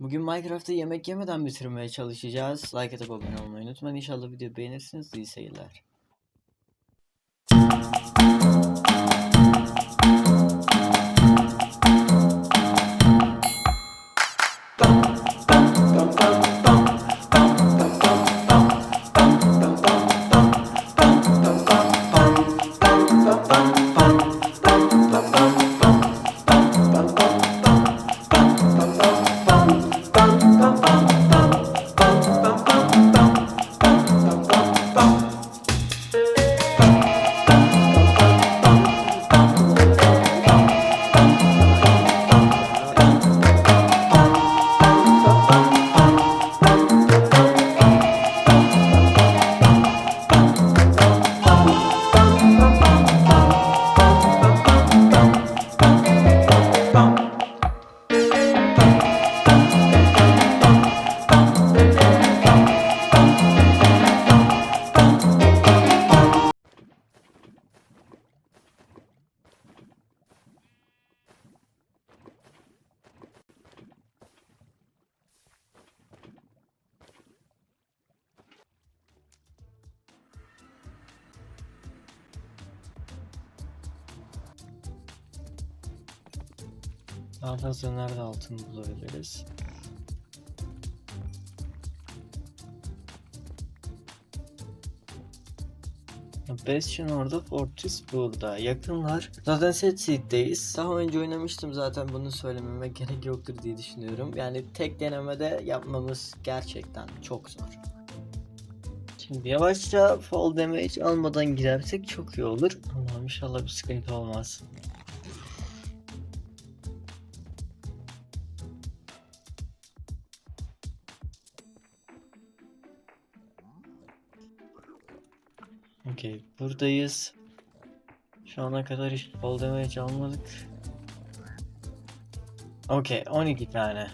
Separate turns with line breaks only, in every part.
Bugün Minecraft'ta yemek yemeden bitirmeye çalışacağız. Like atıp abone olmayı unutmayın. İnşallah videoyu beğenirsiniz. İyi seyirler. Fazla nerede altın bulabiliriz? Bastion orada, Fortress burada. Yakınlar. Zaten Set Seed'deyiz. Daha önce oynamıştım zaten bunu söylememe gerek yoktur diye düşünüyorum. Yani tek denemede yapmamız gerçekten çok zor. Şimdi yavaşça fall damage almadan girersek çok iyi olur. Allah'ım inşallah bir sıkıntı olmaz. Buradayız. Şu ana kadar hiç fall damage almadık. Okey 12 tane.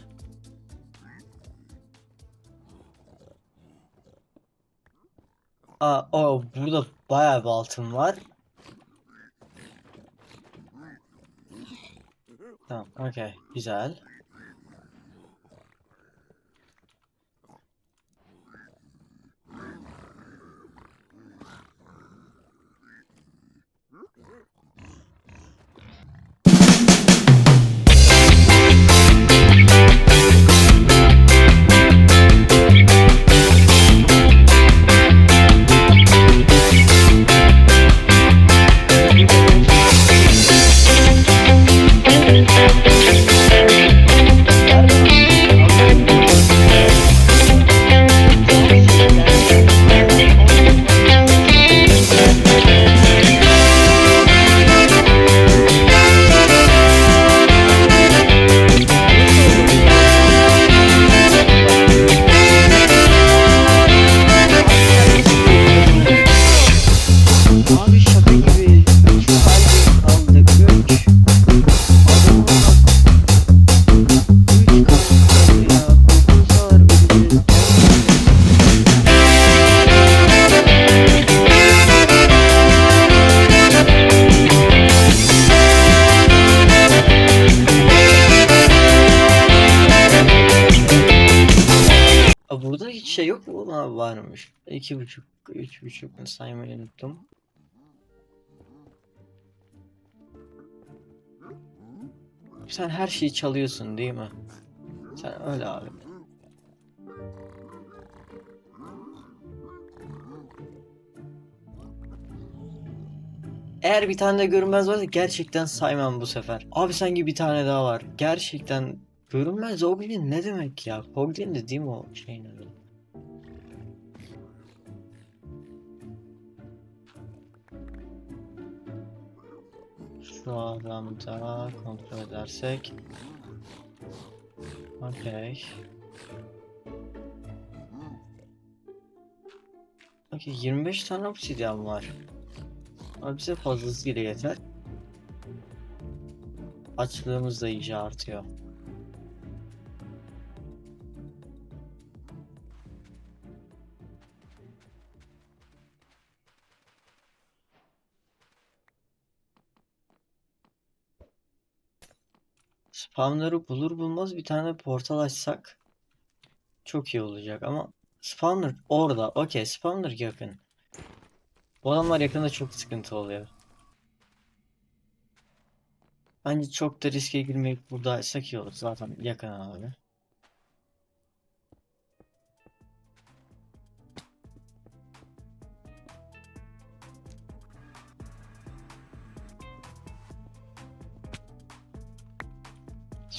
Aa, o burada bayağı bir altın var. Tamam, okey, güzel. Şey yok mu? Ha, varmış. İki buçuk, üç buçuk saymayı unuttum. Sen her şeyi çalıyorsun değil mi? Sen öyle abi. Eğer bir tane de görünmez varsa gerçekten saymam bu sefer. Abi sanki bir tane daha var. Gerçekten görünmez Oglin ne demek ya? Oglin de değil mi o şeyin Şu adamda kontrol edersek. Okey. Okey 25 tane obsidyen var. Ama bize fazlasıyla yeter. Açlığımız da iyice artıyor. Spawner'ı bulur bulmaz bir tane portal açsak çok iyi olacak ama Spawner orada. Okey, Spawner yakın. Bu adamlar yakında çok sıkıntı oluyor. Bence çok da riske girmeyip burada açsak iyi olur. Zaten yakın abi.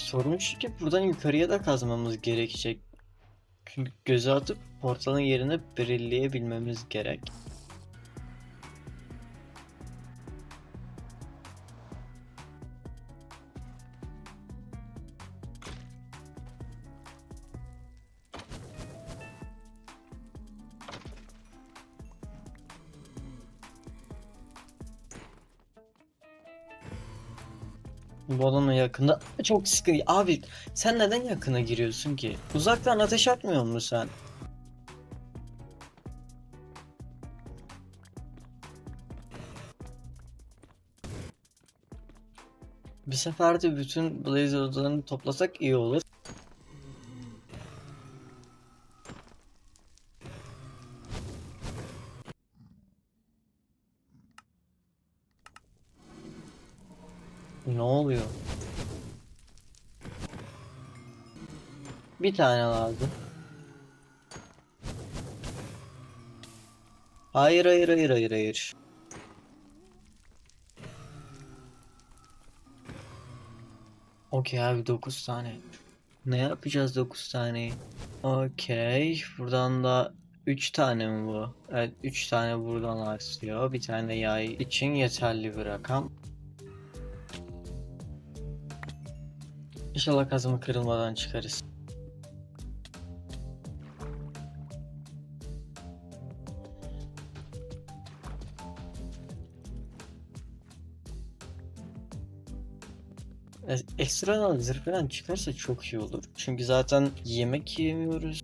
Sorun şu ki buradan yukarıya da kazmamız gerekecek. Çünkü göze atıp portalın yerini belirleyebilmemiz gerek. Bu adamla yakında çok sıkıntı. Abi sen neden yakına giriyorsun ki? Uzaktan ateş atmıyor musun sen? Bir seferde bütün Blaze odalarını toplasak iyi olur. Ne oluyor? Bir tane lazım. Hayır hayır hayır hayır hayır. Okey abi 9 tane. Ne yapacağız 9 tane? Okey. Buradan da 3 tane mi bu? Evet 3 tane buradan artıyor. Bir tane yay için yeterli bir rakam. İnşallah kazımı kırılmadan çıkarız. Ekstradan zırh çıkarsa çok iyi olur. Çünkü zaten yemek yemiyoruz.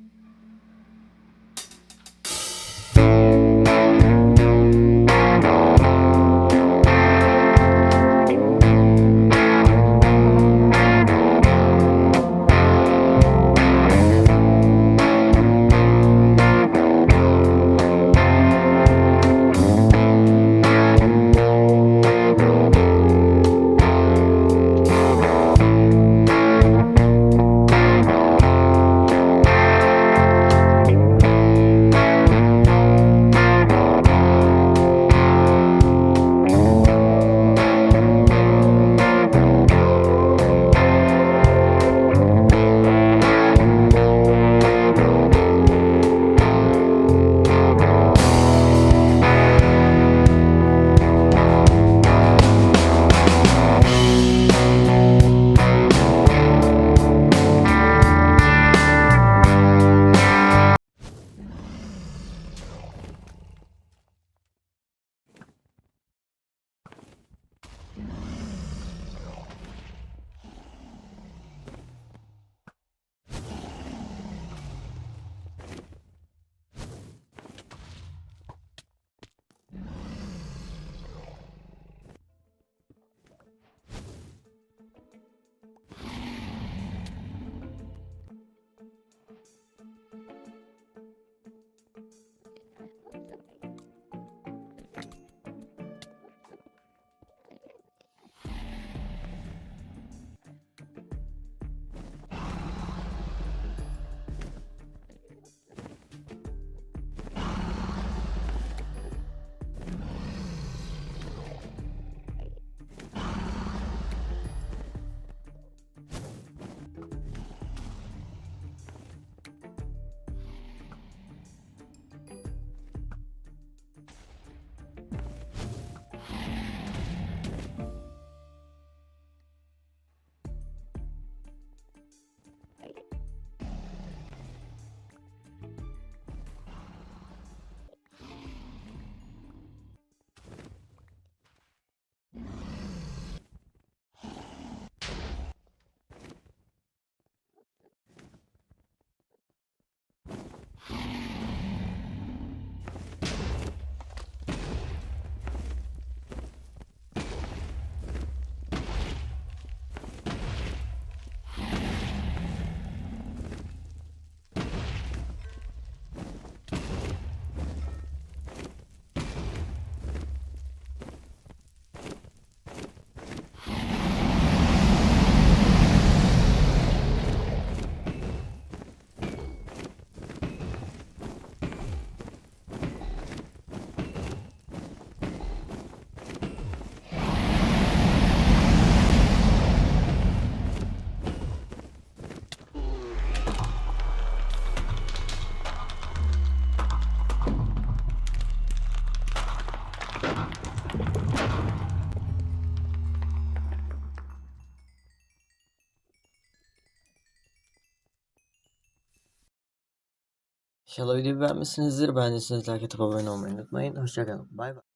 İnşallah videoyu beğenmişsinizdir. Beğendiyseniz like atıp abone olmayı unutmayın. Hoşçakalın. Bay bay.